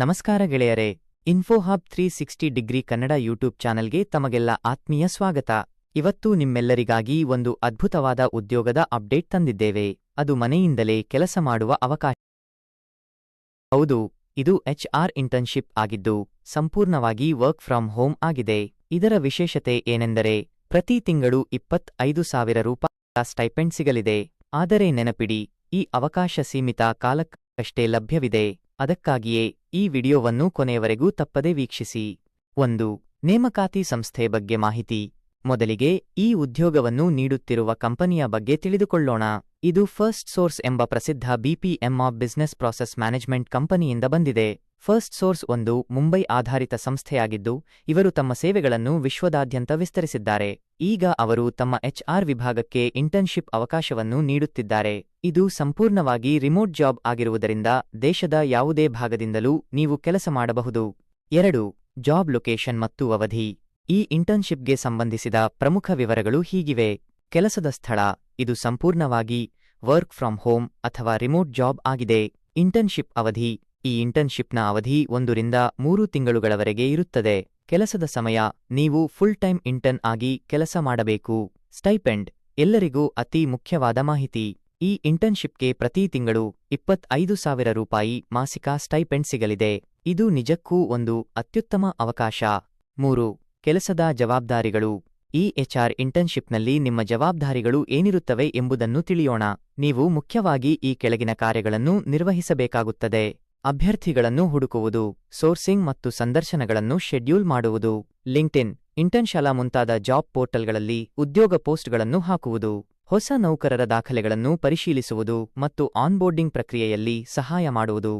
ನಮಸ್ಕಾರ ಗೆಳೆಯರೇ Infohub three sixty degree Kannada YouTube ಚಾನಲ್ಗೆ ತಮಗೆಲ್ಲ ಆತ್ಮೀಯ ಸ್ವಾಗತ. ಇವತ್ತು ನಿಮ್ಮೆಲ್ಲರಿಗಾಗಿ ಒಂದು ಅದ್ಭುತವಾದ ಉದ್ಯೋಗದ ಅಪ್ಡೇಟ್ ತಂದಿದ್ದೇವೆ. ಅದು ಮನೆಯಿಂದಲೇ ಕೆಲಸ ಮಾಡುವ ಅವಕಾಶ. ಹೌದು, ಇದು ಎಚ್ಆರ್ ಇಂಟರ್ನ್ಶಿಪ್ ಆಗಿದ್ದು, ಸಂಪೂರ್ಣವಾಗಿ ವರ್ಕ್ ಫ್ರಮ್ ಹೋಮ್ ಆಗಿದೆ. ಇದರ ವಿಶೇಷತೆ ಏನೆಂದರೆ, ಪ್ರತಿ ತಿಂಗಳು ಇಪ್ಪತ್ ಐದು ಸಾವಿರ ರೂಪಾಯಿ ಸ್ಟೈಪೆಂಡ್ ಸಿಗಲಿದೆ. ಆದರೆ ನೆನಪಿಡಿ, ಈ ಅವಕಾಶ ಸೀಮಿತ ಕಾಲಕ್ಕಷ್ಟೇ ಲಭ್ಯವಿದೆ. ಅದಕ್ಕಾಗಿಯೇ ಈ ವಿಡಿಯೋವನ್ನು ಕೊನೆಯವರೆಗೂ ತಪ್ಪದೇ ವೀಕ್ಷಿಸಿ. ಒಂದು, ನೇಮಕಾತಿ ಸಂಸ್ಥೆ ಬಗ್ಗೆ ಮಾಹಿತಿ. ಮೊದಲಿಗೆ ಈ ಉದ್ಯೋಗವನ್ನು ನೀಡುತ್ತಿರುವ ಕಂಪನಿಯ ಬಗ್ಗೆ ತಿಳಿದುಕೊಳ್ಳೋಣ. ಇದು ಫಸ್ಟ್ ಸೋರ್ಸ್ ಎಂಬ ಪ್ರಸಿದ್ಧ B P M of business process management ಕಂಪನಿಯಿಂದ ಬಂದಿದೆ. ಫಸ್ಟ್ ಸೋರ್ಸ್ ಒಂದು ಮುಂಬೈ ಆಧಾರಿತ ಸಂಸ್ಥೆಯಾಗಿದ್ದು, ಇವರು ತಮ್ಮ ಸೇವೆಗಳನ್ನು ವಿಶ್ವದಾದ್ಯಂತ ವಿಸ್ತರಿಸಿದ್ದಾರೆ. ಈಗ ಅವರು ತಮ್ಮ ಎಚ್ಆರ್ ವಿಭಾಗಕ್ಕೆ ಇಂಟರ್ನ್ಶಿಪ್ ಅವಕಾಶವನ್ನು ನೀಡುತ್ತಿದ್ದಾರೆ. ಇದು ಸಂಪೂರ್ಣವಾಗಿ ರಿಮೋಟ್ ಜಾಬ್ ಆಗಿರುವುದರಿಂದ ದೇಶದ ಯಾವುದೇ ಭಾಗದಿಂದಲೂ ನೀವು ಕೆಲಸ ಮಾಡಬಹುದು. ಎರಡು, ಜಾಬ್ ಲೊಕೇಶನ್ ಮತ್ತು ಅವಧಿ. ಈ ಇಂಟರ್ನ್ಶಿಪ್ಗೆ ಸಂಬಂಧಿಸಿದ ಪ್ರಮುಖ ವಿವರಗಳು ಹೀಗಿವೆ. ಕೆಲಸದ ಸ್ಥಳ, ಇದು ಸಂಪೂರ್ಣವಾಗಿ ವರ್ಕ್ ಫ್ರಮ್ ಹೋಮ್ ಅಥವಾ ರಿಮೋಟ್ ಜಾಬ್ ಆಗಿದೆ. ಇಂಟರ್ನ್ಶಿಪ್ ಅವಧಿ ಈ ಇಂಟರ್ನ್ಶಿಪ್ನ ಅವಧಿ ಒಂದರಿಂದ ಮೂರು ತಿಂಗಳುಗಳವರೆಗೆ ಇರುತ್ತದೆ. ಕೆಲಸದ ಸಮಯ ನೀವು ಫುಲ್ ಟೈಮ್ ಇಂಟರ್ನ್ ಆಗಿ ಕೆಲಸ ಮಾಡಬೇಕು. ಸ್ಟೈಪೆಂಡ್ ಎಲ್ಲರಿಗೂ ಅತಿ ಮುಖ್ಯವಾದ ಮಾಹಿತಿ. ಈ ಇಂಟರ್ನ್ಶಿಪ್ಗೆ ಪ್ರತಿ ತಿಂಗಳು ಇಪ್ಪತ್ತೈದು ಸಾವಿರ ರೂಪಾಯಿ ಮಾಸಿಕ ಸ್ಟೈಪೆಂಡ್ ಸಿಗಲಿದೆ. ಇದು ನಿಜಕ್ಕೂ ಒಂದು ಅತ್ಯುತ್ತಮ ಅವಕಾಶ. ಮೂರು, ಕೆಲಸದ ಜವಾಬ್ದಾರಿಗಳು. ಈ ಎಚ್ಆರ್ ಇಂಟರ್ನ್ಶಿಪ್ನಲ್ಲಿ ನಿಮ್ಮ ಜವಾಬ್ದಾರಿಗಳು ಏನಿರುತ್ತವೆ ಎಂಬುದನ್ನು ತಿಳಿಯೋಣ. ನೀವು ಮುಖ್ಯವಾಗಿ ಈ ಕೆಳಗಿನ ಕಾರ್ಯಗಳನ್ನು ನಿರ್ವಹಿಸಬೇಕಾಗುತ್ತದೆ. ಅಭ್ಯರ್ಥಿಗಳನ್ನು ಹುಡುಕುವುದು, ಸೋರ್ಸಿಂಗ್ ಮತ್ತು ಸಂದರ್ಶನಗಳನ್ನು ಶೆಡ್ಯೂಲ್ ಮಾಡುವುದು, ಲಿಂಕ್ಡ್ಇನ್, ಇಂಟರ್ನ್ಶಾಲಾ ಮುಂತಾದ ಜಾಬ್ ಪೋರ್ಟಲ್ಗಳಲ್ಲಿ ಉದ್ಯೋಗ ಪೋಸ್ಟ್ಗಳನ್ನು ಹಾಕುವುದು, ಹೊಸ ನೌಕರರ ದಾಖಲೆಗಳನ್ನು ಪರಿಶೀಲಿಸುವುದು ಮತ್ತು ಆನ್ಬೋರ್ಡಿಂಗ್ ಪ್ರಕ್ರಿಯೆಯಲ್ಲಿ ಸಹಾಯ ಮಾಡುವುದು.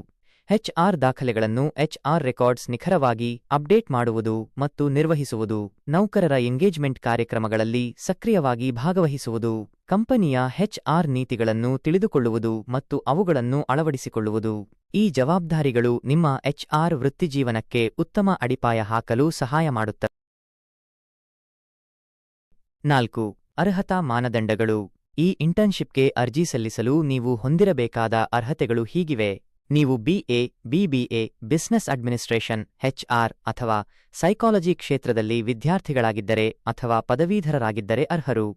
ಎಚ್ಆರ್ ದಾಖಲೆಗಳನ್ನು ಎಚ್ಆರ್ ರೆಕಾರ್ಡ್ಸ್ ನಿಖರವಾಗಿ ಅಪ್ಡೇಟ್ ಮಾಡುವುದು ಮತ್ತು ನಿರ್ವಹಿಸುವುದು, ನೌಕರರ ಎಂಗೇಜ್ಮೆಂಟ್ ಕಾರ್ಯಕ್ರಮಗಳಲ್ಲಿ ಸಕ್ರಿಯವಾಗಿ ಭಾಗವಹಿಸುವುದು, ಕಂಪನಿಯ ಎಚ್ಆರ್ ನೀತಿಗಳನ್ನು ತಿಳಿದುಕೊಳ್ಳುವುದು ಮತ್ತು ಅವುಗಳನ್ನು ಅಳವಡಿಸಿಕೊಳ್ಳುವುದು. ಈ ಜವಾಬ್ದಾರಿಗಳು ನಿಮ್ಮ ಎಚ್ಆರ್ ವೃತ್ತಿಜೀವನಕ್ಕೆ ಉತ್ತಮ ಅಡಿಪಾಯ ಹಾಕಲು ಸಹಾಯ ಮಾಡುತ್ತವೆ. ನಾಲ್ಕು, ಅರ್ಹತಾ ಮಾನದಂಡಗಳು. ಈ ಇಂಟರ್ನ್ಶಿಪ್ಗೆ ಅರ್ಜಿ ಸಲ್ಲಿಸಲು ನೀವು ಹೊಂದಿರಬೇಕಾದ ಅರ್ಹತೆಗಳು ಹೀಗಿವೆ. ನೀವು B A B B A business administration H R ಅಥವಾ ಸೈಕಾಲಜಿ ಕ್ಷೇತ್ರದಲ್ಲಿ ವಿದ್ಯಾರ್ಥಿಗಳಾಗಿದ್ದರೆ ಅಥವಾ ಪದವೀಧರರಾಗಿದ್ದರೆ ಅರ್ಹರು.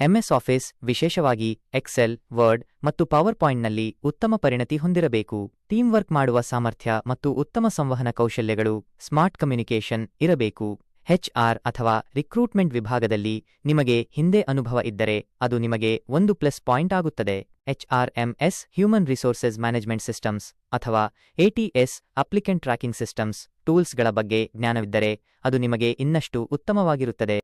ಎಂಎಸ್ ಆಫೀಸ್ ವಿಶೇಷವಾಗಿ ಎಕ್ಸೆಲ್ ವರ್ಡ್ ಮತ್ತು ಪವರ್ ಪಾಯಿಂಟ್ನಲ್ಲಿ ಉತ್ತಮ ಪರಿಣತಿ ಹೊಂದಿರಬೇಕು. ಟೀಮ್ ವರ್ಕ್ ಮಾಡುವ ಸಾಮರ್ಥ್ಯ ಮತ್ತು ಉತ್ತಮ ಸಂವಹನ ಕೌಶಲ್ಯಗಳು ಸ್ಮಾರ್ಟ್ ಕಮ್ಯುನಿಕೇಷನ್ ಇರಬೇಕು. ಎಚ್ಆರ್ ಅಥವಾ ರಿಕ್ರೂಟ್ಮೆಂಟ್ ವಿಭಾಗದಲ್ಲಿ ನಿಮಗೆ ಹಿಂದೆ ಅನುಭವ ಇದ್ದರೆ ಅದು ನಿಮಗೆ ಒಂದು ಪ್ಲಸ್ ಪಾಯಿಂಟ್ ಆಗುತ್ತದೆ. H R M S human resources management systems ಅಥವಾ A T S applicant tracking systems ಟೂಲ್ಸ್ಗಳ ಬಗ್ಗೆ ಜ್ಞಾನವಿದ್ದರೆ ಅದು ನಿಮಗೆ ಇನ್ನಷ್ಟು ಉತ್ತಮವಾಗಿರುತ್ತದೆ.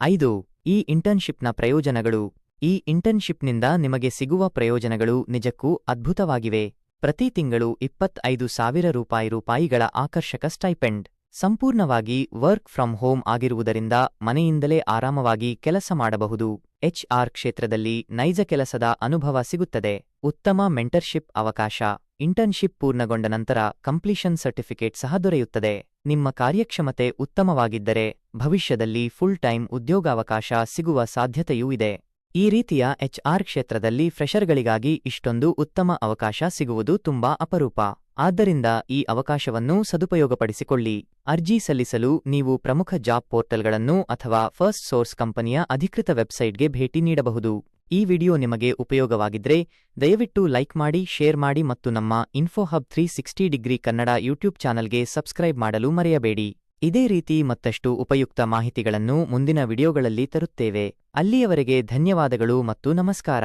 ಐದು, ಈ ಇಂಟರ್ನ್ಶಿಪ್ನ ಪ್ರಯೋಜನಗಳು. ಈ ಇಂಟರ್ನ್ಶಿಪ್ನಿಂದ ನಿಮಗೆ ಸಿಗುವ ಪ್ರಯೋಜನಗಳು ನಿಜಕ್ಕೂ ಅದ್ಭುತವಾಗಿವೆ. ಪ್ರತಿ ತಿಂಗಳು ಇಪ್ಪತ್ತೈದು ಸಾವಿರ ರೂಪಾಯಿ ರೂಪಾಯಿಗಳ ಆಕರ್ಷಕ ಸ್ಟೈಪೆಂಡ್. ಸಂಪೂರ್ಣವಾಗಿ ವರ್ಕ್ ಫ್ರಮ್ ಹೋಮ್ ಆಗಿರುವುದರಿಂದ ಮನೆಯಿಂದಲೇ ಆರಾಮವಾಗಿ ಕೆಲಸ ಮಾಡಬಹುದು. ಎಚ್ಆರ್ ಕ್ಷೇತ್ರದಲ್ಲಿ ನೈಜ ಕೆಲಸದ ಅನುಭವ ಸಿಗುತ್ತದೆ. ಉತ್ತಮ ಮೆಂಟರ್ಶಿಪ್ ಅವಕಾಶ. ಇಂಟರ್ನ್ಶಿಪ್ ಪೂರ್ಣಗೊಂಡ ನಂತರ ಕಂಪ್ಲೀಷನ್ ಸರ್ಟಿಫಿಕೇಟ್ ಸಹ ದೊರೆಯುತ್ತದೆ. ನಿಮ್ಮ ಕಾರ್ಯಕ್ಷಮತೆ ಉತ್ತಮವಾಗಿದ್ದರೆ ಭವಿಷ್ಯದಲ್ಲಿ ಫುಲ್ ಟೈಮ್ ಉದ್ಯೋಗಾವಕಾಶ ಸಿಗುವ ಸಾಧ್ಯತೆಯೂ ಇದೆ. ಈ ರೀತಿಯ ಎಚ್ಆರ್ ಕ್ಷೇತ್ರದಲ್ಲಿ ಫ್ರೆಷರ್ಗಳಿಗಾಗಿ ಇಷ್ಟೊಂದು ಉತ್ತಮ ಅವಕಾಶ ಸಿಗುವುದು ತುಂಬಾ ಅಪರೂಪ. ಆದ್ದರಿಂದ ಈ ಅವಕಾಶವನ್ನು ಸದುಪಯೋಗಪಡಿಸಿಕೊಳ್ಳಿ. ಅರ್ಜಿ ಸಲ್ಲಿಸಲು ನೀವು ಪ್ರಮುಖ ಜಾಬ್ ಪೋರ್ಟಲ್ಗಳನ್ನು ಅಥವಾ ಫಸ್ಟ್ ಸೋರ್ಸ್ ಕಂಪನಿಯ ಅಧಿಕೃತ ವೆಬ್ಸೈಟ್ಗೆ ಭೇಟಿ ನೀಡಬಹುದು. ಈ ವಿಡಿಯೋ ನಿಮಗೆ ಉಪಯೋಗವಾಗಿದ್ರೆ ದಯವಿಟ್ಟು ಲೈಕ್ ಮಾಡಿ, ಶೇರ್ ಮಾಡಿ ಮತ್ತು ನಮ್ಮ Infohub three sixty degree Kannada YouTube ಚಾನಲ್ಗೆ ಸಬ್ಸ್ಕ್ರೈಬ್ ಮಾಡಲು ಮರೆಯಬೇಡಿ. ಇದೇ ರೀತಿ ಮತ್ತಷ್ಟು ಉಪಯುಕ್ತ ಮಾಹಿತಿಗಳನ್ನು ಮುಂದಿನ ವಿಡಿಯೋಗಳಲ್ಲಿ ತರುತ್ತೇವೆ. ಅಲ್ಲಿಯವರೆಗೆ ಧನ್ಯವಾದಗಳು ಮತ್ತು ನಮಸ್ಕಾರ.